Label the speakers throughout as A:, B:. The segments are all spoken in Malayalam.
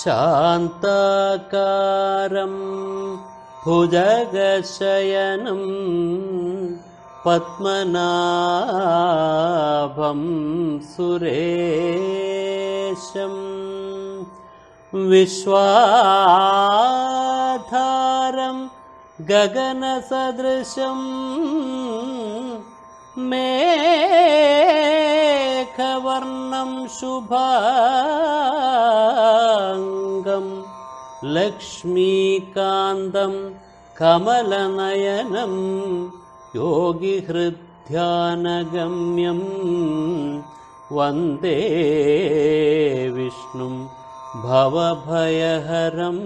A: शान्ताकारं भुजगशयनं पद्मनाभं सुरेशम् विश्वाधारं गगनसदृशं मेघवर्णं शुभाङ्गं लक्ष्मीकान्तं कमलनयनं योगिहृद्ध्यानगम्यं वन्दे विष्णुं भवभयहरं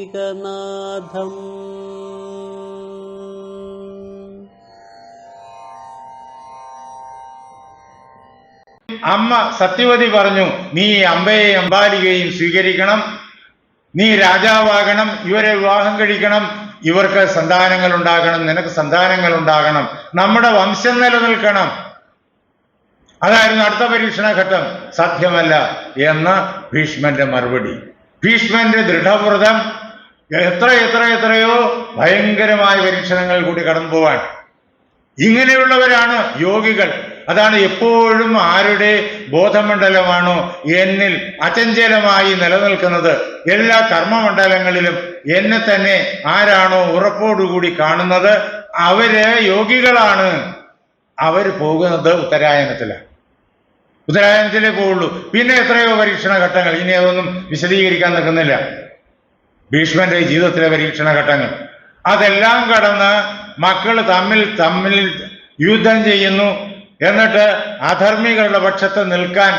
A: सर्वलोकैकनाथम्
B: അമ്മ സത്യവതി പറഞ്ഞു നീ അമ്പയെയും അമ്പാലികയും സ്വീകരിക്കണം. നീ രാജാവാകണം. ഇവരെ വിവാഹം കഴിക്കണം. ഇവർക്ക് സന്താനങ്ങൾ ഉണ്ടാകണം. നിനക്ക് സന്താനങ്ങൾ ഉണ്ടാകണം. നമ്മുടെ വംശം നിലനിൽക്കണം. അതായിരുന്നു അടുത്ത പരീക്ഷണഘട്ടം. സാധ്യമല്ല എന്ന ഭീഷ്മന്റെ മറുപടി. ഭീഷ്മന്റെ ദൃഢവ്രതം. എത്ര എത്ര എത്രയോ ഭയങ്കരമായ പരീക്ഷണങ്ങൾ കൂടി കടന്നു പോവാൻ ഇങ്ങനെയുള്ളവരാണ് യോഗികൾ. അതാണ് എപ്പോഴും ആരുടെ ബോധമണ്ഡലമാണോ എന്നിൽ അചഞ്ചലമായി നിലനിൽക്കുന്നത്. എല്ലാ കർമ്മമണ്ഡലങ്ങളിലും എന്നെ തന്നെ ആരാണോ ഉറപ്പോടുകൂടി കാണുന്നത് അവർ യോഗികളാണ്. അവർ പോകുന്നത് ഉത്തരായനത്തിലാണ്. ഉത്തരായനത്തിലേ പോവുള്ളൂ. പിന്നെ എത്രയോ പരീക്ഷണ ഘട്ടങ്ങൾ ഇനി അതൊന്നും വിശദീകരിക്കാൻ നിൽക്കുന്നില്ല. ഭീഷ്മന്റെ ജീവിതത്തിലെ പരീക്ഷണ ഘട്ടങ്ങൾ അതെല്ലാം കടന്ന് മക്കൾ തമ്മിൽ തമ്മിൽ യുദ്ധം ചെയ്യുന്നു. എന്നിട്ട് അധർമ്മികളുടെ പക്ഷത്ത് നിൽക്കാൻ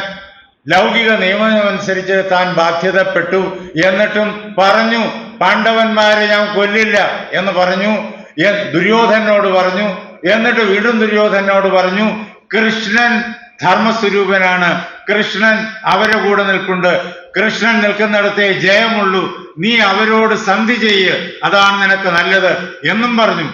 B: ലൗകിക നിയമമനുസരിച്ച് താൻ ബാധ്യതപ്പെട്ടു എന്നിട്ടും പറഞ്ഞു പാണ്ഡവന്മാരെ ഞാൻ കൊല്ലില്ല എന്ന് പറഞ്ഞു ദുര്യോധനോട് പറഞ്ഞു എന്നിട്ട് വീടും ദുര്യോധനോട് പറഞ്ഞു കൃഷ്ണൻ ധർമ്മസ്വരൂപനാണ് കൃഷ്ണൻ അവരെ കൂടെ നിൽപ്പുണ്ട് കൃഷ്ണൻ നിൽക്കുന്നിടത്തെ ജയമുള്ളൂ നീ അവരോട് സന്ധി ചെയ്യ് അതാണ് നിനക്ക് നല്ലത് എന്നും പറഞ്ഞു.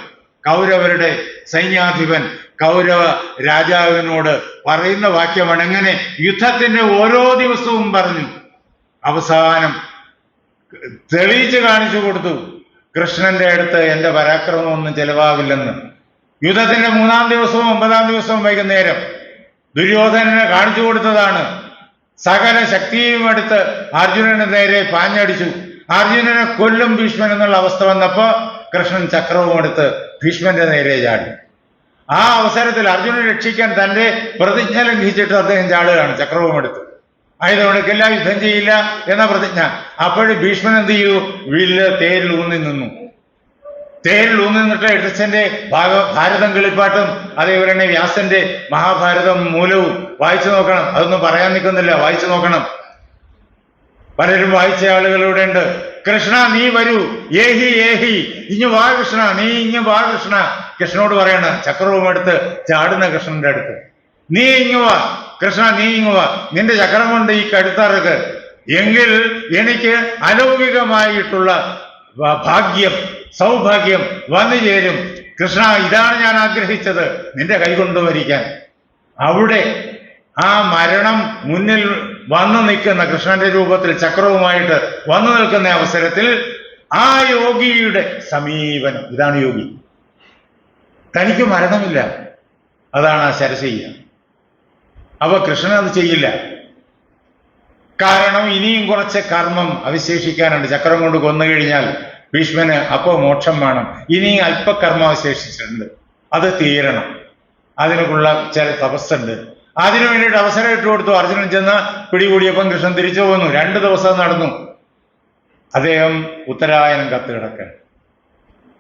B: കൗരവരുടെ സൈന്യാധിപൻ കൗരവ രാജാവിനോട് പറയുന്ന വാക്യമാണ് എങ്ങനെ? യുദ്ധത്തിന്റെ ഓരോ ദിവസവും പറഞ്ഞു. അവസാനം തെളിയിച്ച് കാണിച്ചു കൊടുത്തു. കൃഷ്ണന്റെ അടുത്ത് എന്റെ പരാക്രമമൊന്നും ചെലവാവില്ലെന്ന്. യുദ്ധത്തിന്റെ മൂന്നാം ദിവസവും ഒമ്പതാം ദിവസവും വൈകുന്നേരം ദുര്യോധനനെ കാണിച്ചു കൊടുത്തതാണ്. സകല ശക്തിയും എടുത്ത് അർജുനന് നേരെ പാഞ്ഞടിച്ചു. അർജുനനെ കൊല്ലും ഭീഷ്മൻ എന്നുള്ള അവസ്ഥ വന്നപ്പോ കൃഷ്ണൻ ചക്രവും എടുത്ത് ഭീഷ്മന്റെ നേരെ ചാടി. ആ അവസരത്തിൽ അർജുനെ രക്ഷിക്കാൻ തന്റെ പ്രതിജ്ഞ ലംഘിച്ചിട്ട് അദ്ദേഹം ചാടുകയാണ്. ചക്രവും എടുത്ത്. ആയതുകൊണ്ടൊക്കെല്ല യുദ്ധം ചെയ്യില്ല എന്ന പ്രതിജ്ഞ. അപ്പോഴും ഭീഷ്മൻ എന്ത് ചെയ്യൂ വില്ല് തേരിൽ ഊന്നി നിന്നു. തേരിൽ ഊന്നി നിന്നിട്ട് എഡിസന്റെ ഭാഗ ഭാരതം കിളിപ്പാട്ടും അതേപോലെ തന്നെ വ്യാസന്റെ മഹാഭാരതം മൂലവും വായിച്ചു നോക്കണം. അതൊന്നും പറയാൻ നിൽക്കുന്നില്ല. വായിച്ചു നോക്കണം. പലരും വായിച്ച ആളുകളിവിടെ ഉണ്ട്. കൃഷ്ണ നീ വരൂ. ഏഹി ഏഹി. ഇഞ്ഞു വാ കൃഷ്ണ. നീ ഇഞ്ഞു വാ കൃഷ്ണ. കൃഷ്ണനോട് പറയണ ചക്രവും എടുത്ത് ചാടുന്ന കൃഷ്ണന്റെ അടുത്ത്. നീ ഇങ്ങു വാ. കൃഷ്ണ നീ ഇങ്ങു വാ. നിന്റെ ചക്രം കൊണ്ട് ഈ കഴുത്തറക്ക് എങ്കിൽ എനിക്ക് അലൗകികമായിട്ടുള്ള ഭാഗ്യം സൗഭാഗ്യം വന്നു ചേരും. കൃഷ്ണ ഇതാണ് ഞാൻ ആഗ്രഹിച്ചത്. നിന്റെ കൈ കൊണ്ടുവരിക്കാൻ. അവിടെ ആ മരണം മുന്നിൽ വന്നു നിൽക്കുന്ന കൃഷ്ണന്റെ രൂപത്തിൽ ചക്രവുമായിട്ട് വന്നു നിൽക്കുന്ന അവസരത്തിൽ ആ യോഗിയുടെ സമീപനം. ഇതാണ് യോഗി. തനിക്ക് മരണമില്ല. അതാണ് ആ ശരശയ്യ. അപ്പൊ കൃഷ്ണൻ അത് ചെയ്യില്ല. കാരണം ഇനിയും കുറച്ച് കർമ്മം അവശേഷിക്കാനുണ്ട്. ചക്രം കൊണ്ട് കൊന്നു കഴിഞ്ഞാൽ ഭീഷ്മന് അപ്പോ മോക്ഷം വേണം. ഇനിയും അല്പകർമ്മം അവശേഷിച്ചിട്ടുണ്ട്. അത് തീരണം. അതിനുള്ള ചില തപസ്സുണ്ട്. അതിനു വേണ്ടിയിട്ട് അവസരം ഇട്ട് കൊടുത്തു. അർജുനൻ ചെന്ന് പിടികൂടിയപ്പം കൃഷ്ണൻ തിരിച്ചു പോന്നു. രണ്ട് ദിവസം നടന്നു. അദ്ദേഹം ഉത്തരായനം കത്ത് കിടക്കാൻ.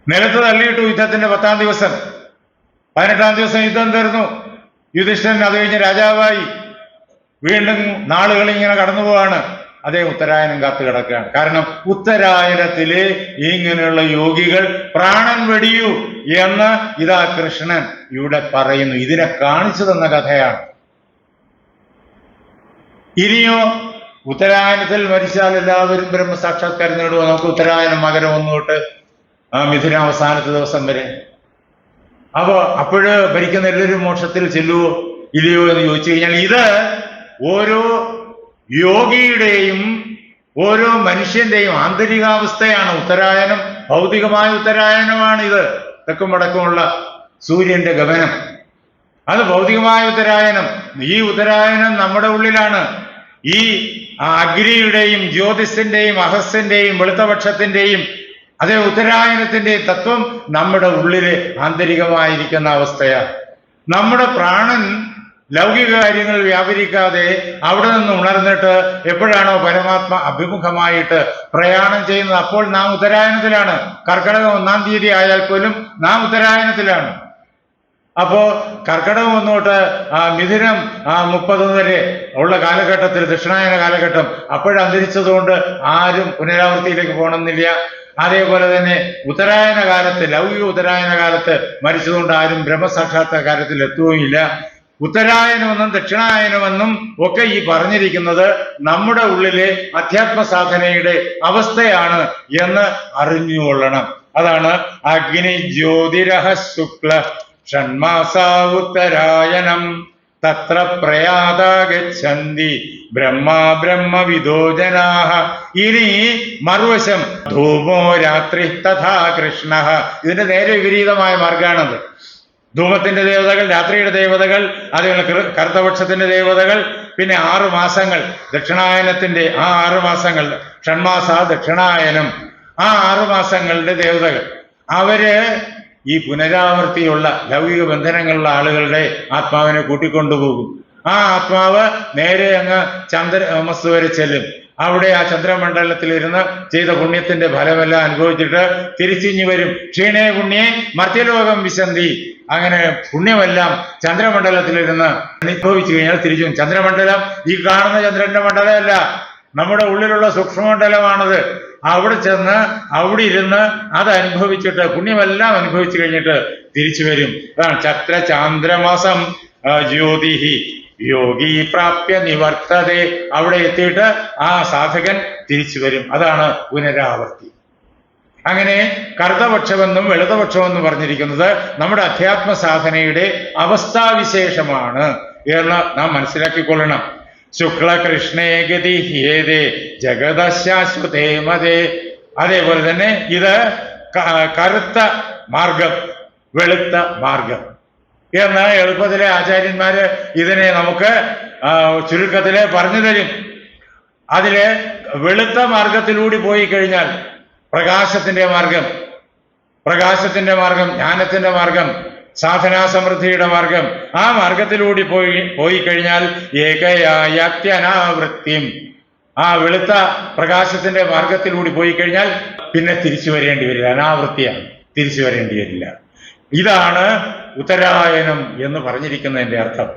B: നിലത്ത് തള്ളിയിട്ടു യുദ്ധത്തിന്റെ പത്താം ദിവസം. പതിനെട്ടാം ദിവസം യുദ്ധം തീർന്നു. യുധിഷ്ഠൻ അത് കഴിഞ്ഞ് രാജാവായി. വീണ്ടും നാളുകൾ ഇങ്ങനെ കടന്നു പോവാണ്. അതേ ഉത്തരായനം കാത്തു കിടക്കുകയാണ് കാരണം ഉത്തരായനത്തിൽ ഇങ്ങനെയുള്ള യോഗികൾ പ്രാണൻ വെടിയൂ എന്ന് ഇതാ കൃഷ്ണൻ ഇവിടെ പറയുന്നു. ഇതിനെ കാണിച്ചു തന്ന കഥയാണ്. ഇനിയോ ഉത്തരായനത്തിൽ മരിച്ചാൽ എല്ലാവരും ബ്രഹ്മസാക്ഷാത്കാരം നേടുക നമുക്ക് ഉത്തരായനം മകരം ഒന്ന് ആ മിഥുന അവസാനത്തെ ദിവസം വരെ. അപ്പൊ അപ്പോഴ് ഭരിക്കുന്ന എല്ലാവരും മോക്ഷത്തിൽ ചെല്ലുവോ? ഇല്ലയോ എന്ന് ചോദിച്ചു കഴിഞ്ഞാൽ ഇത് ഓരോ യോഗിയുടെയും ഓരോ മനുഷ്യന്റെയും ആന്തരികാവസ്ഥയാണ്. ഉത്തരായനം ഭൗതികമായ ഉത്തരായനമാണ് ഇത്. തെക്കും വടക്കുമുള്ള സൂര്യന്റെ ഗമനം. അത് ഭൗതികമായ ഉത്തരായനം ഈ ഉത്തരായനം നമ്മുടെ ഉള്ളിലാണ്. ഈ അഗ്നിയുടെയും ജ്യോതിസിന്റെയും അഹസ്സിന്റെയും വെളുത്തപക്ഷത്തിന്റെയും അതേ ഉത്തരായനത്തിന്റെയും തത്വം നമ്മുടെ ഉള്ളിൽ ആന്തരികമായിരിക്കുന്ന അവസ്ഥയാണ് നമ്മുടെ പ്രാണൻ ലൗകിക കാര്യങ്ങൾ വ്യാപരിക്കാതെ അവിടെ നിന്ന് ഉണർന്നിട്ട് എപ്പോഴാണോ പരമാത്മ അഭിമുഖമായിട്ട് പ്രയാണം ചെയ്യുന്നത് അപ്പോൾ നാം ഉത്തരായനത്തിലാണ് കർക്കിടകം ഒന്നാം തീയതി ആയാൽ പോലും നാം ഉത്തരായനത്തിലാണ് അപ്പോ കർക്കിടകം ഒന്നോട്ട് ആ മിഥുനം മുപ്പത് വരെ ഉള്ള കാലഘട്ടത്തിൽ ദക്ഷിണായന കാലഘട്ടം അപ്പോഴന്തരിച്ചതുകൊണ്ട് ആരും പുനരാവൃത്തിയിലേക്ക് പോകണമെന്നില്ല. അതേപോലെ തന്നെ ഉത്തരായന കാലത്ത് ലൗകിക ഉത്തരായന കാലത്ത് മരിച്ചതുകൊണ്ട് ആരും ബ്രഹ്മസാക്ഷാത്കാരത്തിൽ എത്തുകയില്ല ഉത്തരായനമെന്നും ദക്ഷിണായനമെന്നും ഒക്കെ ഈ പറഞ്ഞിരിക്കുന്നത് നമ്മുടെ ഉള്ളിലെ അധ്യാത്മ സാധനയുടെ അവസ്ഥയാണ് എന്ന് അറിഞ്ഞുകൊള്ളണം. അതാണ് അഗ്നി ജ്യോതിരഹ ശുക്ല ഷൺമാസാവുത്തരായനം തത്ര പ്രയാതാഗന്തി ബ്രഹ്മ ബ്രഹ്മവിദോ ജനാഹ. ഇനി മറുവശം. ധൂമോ രാത്രി തഥാ കൃഷ്ണ. ഇതിന്റെ നേരെ വിപരീതമായ മാർഗാണത്. ധൂമത്തിന്റെ ദേവതകൾ രാത്രിയുടെ ദേവതകൾ അതേപോലെ കർത്തപക്ഷത്തിന്റെ ദേവതകൾ പിന്നെ ആറു മാസങ്ങൾ. ദക്ഷിണായനത്തിന്റെ ആ ആറു മാസങ്ങൾ ഷൺമാസ ദക്ഷിണായനം ആ ആറു മാസങ്ങളുടെ ദേവതകൾ. അവർ ഈ പുനരാവൃത്തിയുള്ള ലൗകിക ബന്ധനങ്ങളുള്ള ആളുകളുടെ ആത്മാവിനെ കൂട്ടിക്കൊണ്ടുപോകും. ആ ആത്മാവ് നേരെ അങ്ങ് ചന്ദ്ര മസ് വരെ ചെല്ലും. അവിടെ ആ ചന്ദ്രമണ്ഡലത്തിലിരുന്ന് ചെയ്ത പുണ്യത്തിന്റെ ഫലമെല്ലാം അനുഭവിച്ചിട്ട് തിരിച്ചിഞ്ഞു വരും. ക്ഷീണേ പുണ്യേ മർത്യലോകം വിശന്തി. അങ്ങനെ പുണ്യമെല്ലാം ചന്ദ്രമണ്ഡലത്തിലിരുന്ന് അനുഭവിച്ചു കഴിഞ്ഞാൽ തിരിച്ചു. ചന്ദ്രമണ്ഡലം ഈ കാണുന്ന ചന്ദ്രന്റെ മണ്ഡലമല്ല. നമ്മുടെ ഉള്ളിലുള്ള സൂക്ഷ്മമണ്ഡലമാണത്. അവിടെ ചെന്ന് അവിടെ ഇരുന്ന് അത് അനുഭവിച്ചിട്ട് പുണ്യമെല്ലാം അനുഭവിച്ചു കഴിഞ്ഞിട്ട് തിരിച്ചു വരും. അതാണ് ചത്ര ചാന്ദ്രമാസം ജ്യോതി യോഗി പ്രാപ്യ നിവർത്തതെ. അവിടെ എത്തിയിട്ട് ആ സാധകൻ തിരിച്ചു വരും. അതാണ് പുനരാവർത്തി. അങ്ങനെ കർതപക്ഷമെന്നും വെളുതപക്ഷമെന്നും പറഞ്ഞിരിക്കുന്നത് നമ്മുടെ അധ്യാത്മ സാധനയുടെ അവസ്ഥാവിശേഷമാണ് എന്ന് നാം മനസ്സിലാക്കിക്കൊള്ളണം. ശുക്ലകൃഷ്ണേ ഗതി ഹേതേ ജഗതശാശ്വതേ മതേ അതേപോലെ തന്നെ ഇത് കറുത്ത മാർഗം വെളുത്ത മാർഗം. എന്ന് എളുപ്പത്തിലെ ആചാര്യന്മാര് ഇതിനെ നമുക്ക് ചുരുക്കത്തിൽ പറഞ്ഞു തരും. അതിൽ വെളുത്ത മാർഗത്തിലൂടെ പോയി കഴിഞ്ഞാൽ പ്രകാശത്തിന്റെ മാർഗം പ്രകാശത്തിന്റെ മാർഗം ജ്ഞാനത്തിന്റെ മാർഗം സാധനാ സമൃദ്ധിയുടെ മാർഗം. ആ മാർഗത്തിലൂടെ പോയി പോയി കഴിഞ്ഞാൽ ഏകയായത്യനാവൃത്തിയും ആ വെളുത്ത പ്രകാശത്തിന്റെ മാർഗത്തിലൂടെ പോയി കഴിഞ്ഞാൽ പിന്നെ തിരിച്ചു വരേണ്ടി വരില്ല. അനാവൃത്തിയാണ്. തിരിച്ചു വരേണ്ടി വരില്ല. ഇതാണ് ഉത്തരായനം എന്ന് പറഞ്ഞിരിക്കുന്നതിന്റെ അർത്ഥം.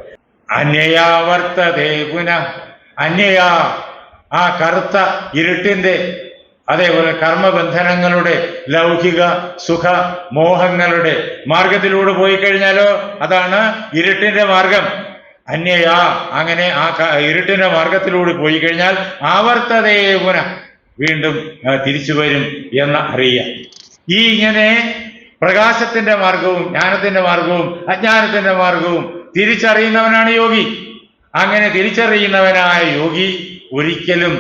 B: അന്യയാവർത്തതേ പുന. അന്യയാ ആ കറുത്ത ഇരുട്ടിന്റെ അതേപോലെ കർമ്മബന്ധനങ്ങളുടെ ലൗകിക സുഖ മോഹങ്ങളുടെ മാർഗത്തിലൂടെ പോയി കഴിഞ്ഞാലോ? അതാണ് ഇരുട്ടിന്റെ മാർഗം. അന്യയാ അങ്ങനെ ആ ഇരുട്ടിന്റെ മാർഗത്തിലൂടെ പോയി കഴിഞ്ഞാൽ ആവർത്തതേ പുന വീണ്ടും തിരിച്ചു വരും എന്ന് അറിയാം. ഈ ഇങ്ങനെ പ്രകാശത്തിന്റെ മാർഗവും ജ്ഞാനത്തിന്റെ മാർഗവും അജ്ഞാനത്തിന്റെ മാർഗവും തിരിച്ചറിയുന്നവനാണ് യോഗി. അങ്ങനെ തിരിച്ചറിയുന്നവനായ യോഗി ഒരിക്കലും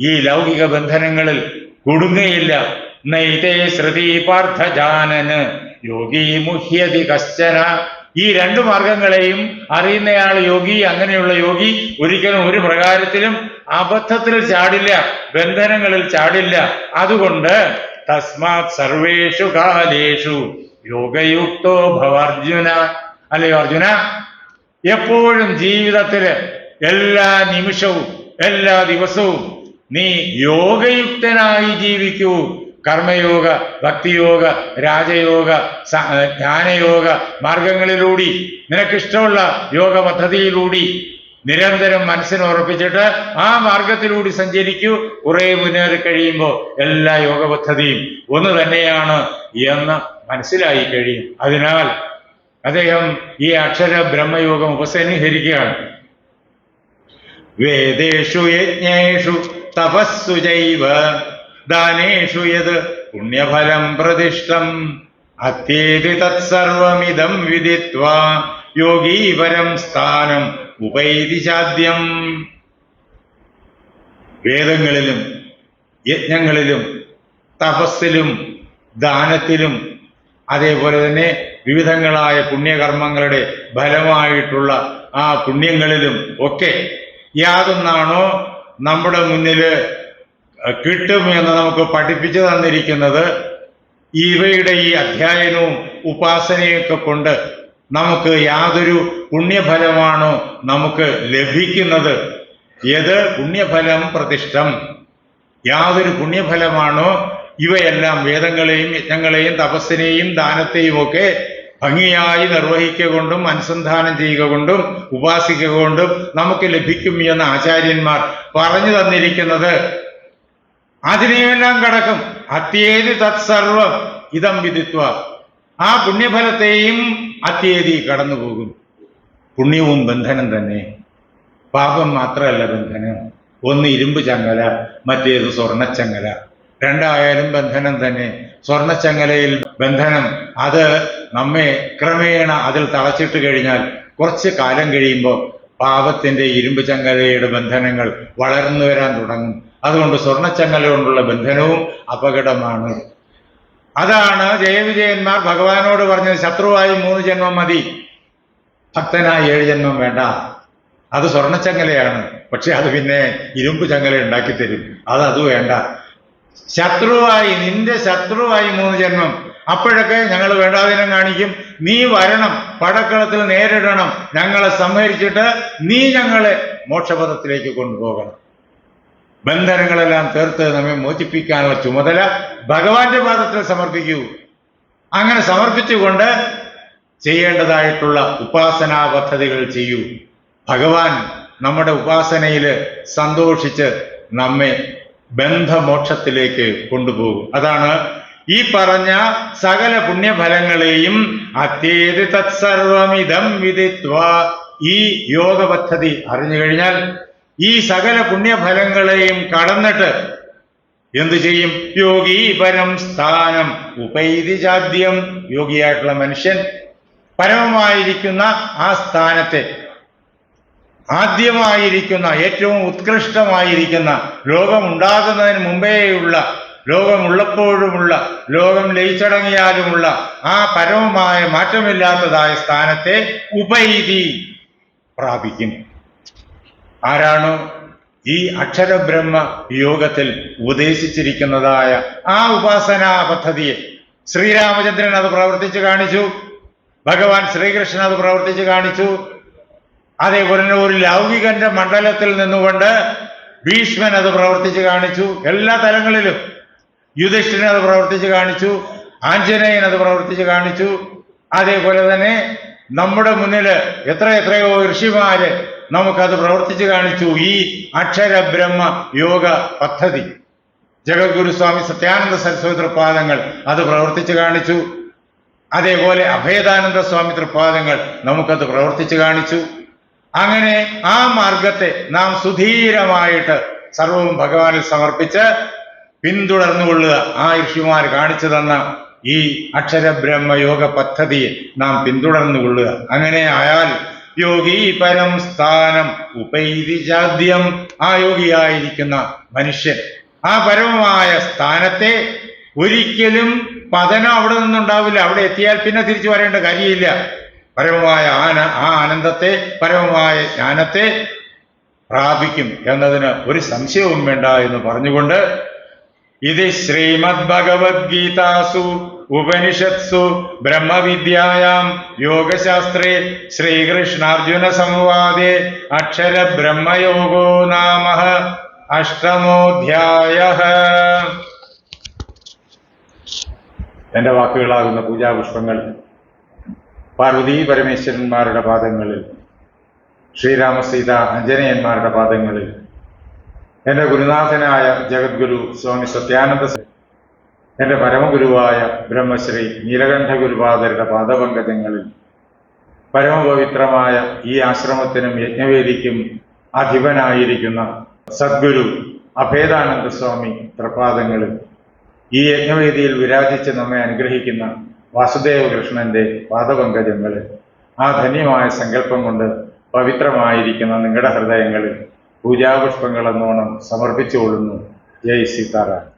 B: ഈ ലൗകിക ബന്ധനങ്ങളിൽ കുടുങ്ങയില്ല. നൈതേ ശ്രുതി പാർത്ഥജാനന്. യോഗി മുഹ്യതി കശ്ചന. ഈ രണ്ട് മാർഗങ്ങളെയും അറിയുന്നയാൾ യോഗി അങ്ങനെയുള്ള യോഗി ഒരിക്കലും ഒരു പ്രകാരത്തിലും അബദ്ധത്തിൽ ചാടില്ല ബന്ധനങ്ങളിൽ ചാടില്ല. അതുകൊണ്ട് തസ്മാത് സർവേഷു കാലേഷു. യോഗയുക്തോ ഭവർജുന. അല്ലയോ അർജുന? എപ്പോഴും ജീവിതത്തിൽ എല്ലാ നിമിഷവും എല്ലാ ദിവസവും നീ യോഗയുക്തനായി ജീവിക്കൂ. കർമ്മയോഗ ഭക്തിയോഗ രാജയോഗ ജ്ഞാനയോഗ മാർഗങ്ങളിലൂടി നിനക്കിഷ്ടമുള്ള യോഗ പദ്ധതിയിലൂടി നിരന്തരം മനസ്സിനെ ഉറപ്പിച്ചിട്ട് ആ മാർഗത്തിലൂടെ സഞ്ചരിക്കൂ. കുറെ മുന്നേറി കഴിയുമ്പോൾ എല്ലാ യോഗ പദ്ധതിയും ഒന്ന് തന്നെയാണ് എന്ന് മനസ്സിലായി കഴിയും. അതിനാൽ അദ്ദേഹം ഈ അക്ഷര ബ്രഹ്മയോഗം ഉപസംഹരിക്കുകയാണ്. വേദേഷു യജ്ഞേഷു തപസ്സു ചൈവ ദാനേഷു യത് പുണ്യഫലം പ്രതിഷ്ഠം. അത്യേതി തത്സർവമിതം വിദിത്വ. യോഗീപരം സ്ഥാനം ഉപൈതി ചാദ്യം. വേദങ്ങളിലും യജ്ഞങ്ങളിലും തപസ്സിലും ദാനത്തിലും അതേപോലെ തന്നെ വിവിധങ്ങളായ പുണ്യകർമ്മങ്ങളുടെ ഫലമായിട്ടുള്ള ആ പുണ്യങ്ങളിലും ഒക്കെ യാതൊന്നാണോ നമ്മുടെ മുന്നിൽ കിട്ടും എന്ന് നമുക്ക് പഠിപ്പിച്ചു തന്നിരിക്കുന്നത് ഇവയുടെ ഈ അധ്യയനവും ഉപാസനയൊക്കെ കൊണ്ട് നമുക്ക് യാതൊരു പുണ്യഫലമാണോ നമുക്ക് ലഭിക്കുന്നത്. ഏത്? പുണ്യഫലം പ്രതിഷ്ഠം. യാതൊരു പുണ്യഫലമാണോ? ഇവയെല്ലാം വേദങ്ങളെയും യജ്ഞങ്ങളെയും തപസ്സിനെയും ദാനത്തെയും ഒക്കെ ഭംഗിയായി നിർവഹിക്കുക കൊണ്ടും അനുസന്ധാനം ചെയ്യുക കൊണ്ടും ഉപാസിക്കുക കൊണ്ടും നമുക്ക് ലഭിക്കും എന്ന് ആചാര്യന്മാർ പറഞ്ഞു തന്നിരിക്കുന്നത്. അതിനെയെല്ലാം കടക്കും അത്യേതി തത്സർവം ഇതം വിധിത്വ ആ പുണ്യഫലത്തെയും അത്യേതി കടന്നുപോകും. പുണ്യവും ബന്ധനം തന്നെ. പാപം മാത്രമല്ല ബന്ധനം. ഒന്ന് ഇരുമ്പ് ചങ്ങല മറ്റേത് സ്വർണച്ചങ്ങല. രണ്ടായാലും ബന്ധനം തന്നെ. സ്വർണച്ചങ്ങലയിൽ ബന്ധനം അത് നമ്മെ ക്രമേണ അതിൽ തളച്ചിട്ട് കഴിഞ്ഞാൽ കുറച്ച് കാലം കഴിയുമ്പോൾ പാപത്തിന്റെ ഇരുമ്പ് ചങ്ങലയുടെ ബന്ധനങ്ങൾ വളർന്നു വരാൻ തുടങ്ങും. അതുകൊണ്ട് സ്വർണച്ചങ്ങല കൊണ്ടുള്ള ബന്ധനവും അപകടമാണ്. അതാണ് ജയവിജയന്മാർ ഭഗവാനോട് പറഞ്ഞത് ശത്രുവായി മൂന്ന് ജന്മം മതി. ഭക്തനായി ഏഴ് ജന്മം വേണ്ട. അത് സ്വർണച്ചങ്ങലയാണ്. പക്ഷെ അത് പിന്നെ ഇരുമ്പ് ചങ്ങല ഉണ്ടാക്കി തരും. അത് അത് വേണ്ട. ശത്രുവായി നിന്റെ ശത്രുവായി മൂന്ന് ജന്മം. അപ്പോഴൊക്കെ ഞങ്ങൾ വേണ്ടാതിനം കാണിക്കും. നീ വരണം പടക്കളത്തിൽ നേരിടണം. ഞങ്ങളെ സംഹരിച്ചിട്ട് നീ ഞങ്ങളെ മോക്ഷപഥത്തിലേക്ക് കൊണ്ടുപോകണം. ബന്ധനങ്ങളെല്ലാം തീർത്ത് നമ്മെ മോചിപ്പിക്കാനുള്ള ചുമതല ഭഗവാന്റെ പാദത്തിൽ സമർപ്പിക്കൂ. അങ്ങനെ സമർപ്പിച്ചുകൊണ്ട് ചെയ്യേണ്ടതായിട്ടുള്ള ഉപാസനാ പദ്ധതികൾ ചെയ്യൂ. ഭഗവാൻ നമ്മുടെ ഉപാസനയിൽ സന്തോഷിച്ച് നമ്മെ ബന്ധമോക്ഷത്തിലേക്ക് കൊണ്ടുപോകും. അതാണ് ഈ പറഞ്ഞ സകല പുണ്യഫലങ്ങളെയും അത്യേത് തത്സർവമിതം വിദിത്വ ഈ യോഗ പദ്ധതി അറിഞ്ഞു കഴിഞ്ഞാൽ ഈ സകല പുണ്യഫലങ്ങളെയും കടന്നിട്ട് എന്തു ചെയ്യും? യോഗി പരം സ്ഥാനം ഉപൈതി ചാദ്യം. യോഗിയായിട്ടുള്ള മനുഷ്യൻ പരമമായിരിക്കുന്ന ആ സ്ഥാനത്തെ ആദ്യമായിരിക്കുന്ന ഏറ്റവും ഉത്കൃഷ്ടമായിരിക്കുന്ന ലോകമുണ്ടാകുന്നതിന് മുമ്പേയുള്ള ലോകമുള്ളപ്പോഴുമുള്ള ലോകം ലയിച്ചടങ്ങിയാലുമുള്ള ആ പരമമായ മാറ്റമില്ലാത്തതായ സ്ഥാനത്തെ ഉപൈതി പ്രാപിക്കും. ആരാണോ ഈ അക്ഷരബ്രഹ്മ യോഗത്തിൽ ഉപദേശിച്ചിരിക്കുന്നതായ ആ ഉപാസനാ പദ്ധതിയെ ശ്രീരാമചന്ദ്രൻ അത് പ്രവർത്തിച്ചു കാണിച്ചു ഭഗവാൻ ശ്രീകൃഷ്ണൻ അത് പ്രവർത്തിച്ചു കാണിച്ചു അതേപോലെ തന്നെ ഒരു ലൗകികന്റെ മണ്ഡലത്തിൽ നിന്നുകൊണ്ട് ഭീഷ്മൻ അത് പ്രവർത്തിച്ച് കാണിച്ചു. എല്ലാ തലങ്ങളിലും യുധിഷ്ഠിരൻ അത് പ്രവർത്തിച്ച് കാണിച്ചു. ആഞ്ജനേയൻ അത് പ്രവർത്തിച്ച് കാണിച്ചു. അതേപോലെ തന്നെ നമ്മുടെ മുന്നിൽ എത്ര എത്രയോ ഋഷിമാര് നമുക്കത് പ്രവർത്തിച്ച് കാണിച്ചു. ഈ അക്ഷര ബ്രഹ്മ യോഗ പദ്ധതി. ജഗദ്ഗുരുസ്വാമി സത്യാനന്ദ സരസ്വതി തൃപ്പാദങ്ങൾ അത് പ്രവർത്തിച്ച് കാണിച്ചു. അതേപോലെ അഭേദാനന്ദ സ്വാമി തൃപ്പാദങ്ങൾ നമുക്കത് പ്രവർത്തിച്ച് കാണിച്ചു. അങ്ങനെ ആ മാർഗത്തെ നാം സുധീരമായിട്ട് സർവവും ഭഗവാനിൽ സമർപ്പിച്ച് പിന്തുടർന്നുകൊള്ളുക. ആ ഋഷിമാർ കാണിച്ചു തന്ന ഈ അക്ഷരബ്രഹ്മ യോഗ പദ്ധതിയെ നാം പിന്തുടർന്നുകൊള്ളുക. അങ്ങനെ ആയാൽ യോഗി പരം സ്ഥാനം ഉപൈതി ജാദ്യം. ആ യോഗിയായിരിക്കുന്ന മനുഷ്യൻ ആ പരമമായ സ്ഥാനത്തെ ഒരിക്കലും പതനം അവിടെ നിന്നുണ്ടാവില്ല. അവിടെ എത്തിയാൽ പിന്നെ തിരിച്ചു വരേണ്ട കാര്യമില്ല. പരമമായ ആന ആ ആനന്ദത്തെ പരമമായ ജ്ഞാനത്തെ പ്രാപിക്കും എന്നതിന് ഒരു സംശയവും വേണ്ട എന്ന് പറഞ്ഞുകൊണ്ട് ഇത് ശ്രീമദ് ഭഗവത്ഗീതാസു ഉപനിഷത്സു ബ്രഹ്മവിദ്യായാം യോഗശാസ്ത്രേ ശ്രീകൃഷ്ണാർജുന സംവാദേ അക്ഷര ബ്രഹ്മയോഗോ നാമ അഷ്ടമോധ്യായ. എന്റെ വാക്കുകളാകുന്ന പൂജാപുഷ്പങ്ങൾ പാർവതീ പരമേശ്വരന്മാരുടെ പാദങ്ങളിൽ ശ്രീരാമസീത അഞ്ജനയന്മാരുടെ പാദങ്ങളിൽ എന്റെ ഗുരുനാഥനായ ജഗദ്ഗുരു സ്വാമി സത്യാനന്ദ എന്റെ പരമഗുരുവായ ബ്രഹ്മശ്രീ നീലകണ്ഠ ഗുരുപാദരുടെ പാദപങ്കജങ്ങളിൽ പരമപവിത്രമായ ഈ ആശ്രമത്തിനും യജ്ഞവേദിക്കും അധിപനായിരിക്കുന്ന സദ്ഗുരു അഭേദാനന്ദ സ്വാമി തൃപാദങ്ങളിൽ ഈ യജ്ഞവേദിയിൽ വിരാജിച്ച് നമ്മെ അനുഗ്രഹിക്കുന്ന വാസുദേവ കൃഷ്ണന്റെ പാദപങ്കജങ്ങളിൽ ആ ധന്യമായ സങ്കല്പം കൊണ്ട് പവിത്രമായിരിക്കുന്ന നിങ്ങളുടെ ഹൃദയങ്ങളിൽ പൂജാപുഷ്പങ്ങളെന്നോണം സമർപ്പിച്ചുകൊള്ളുന്നു. ജയ് സീതാറാം.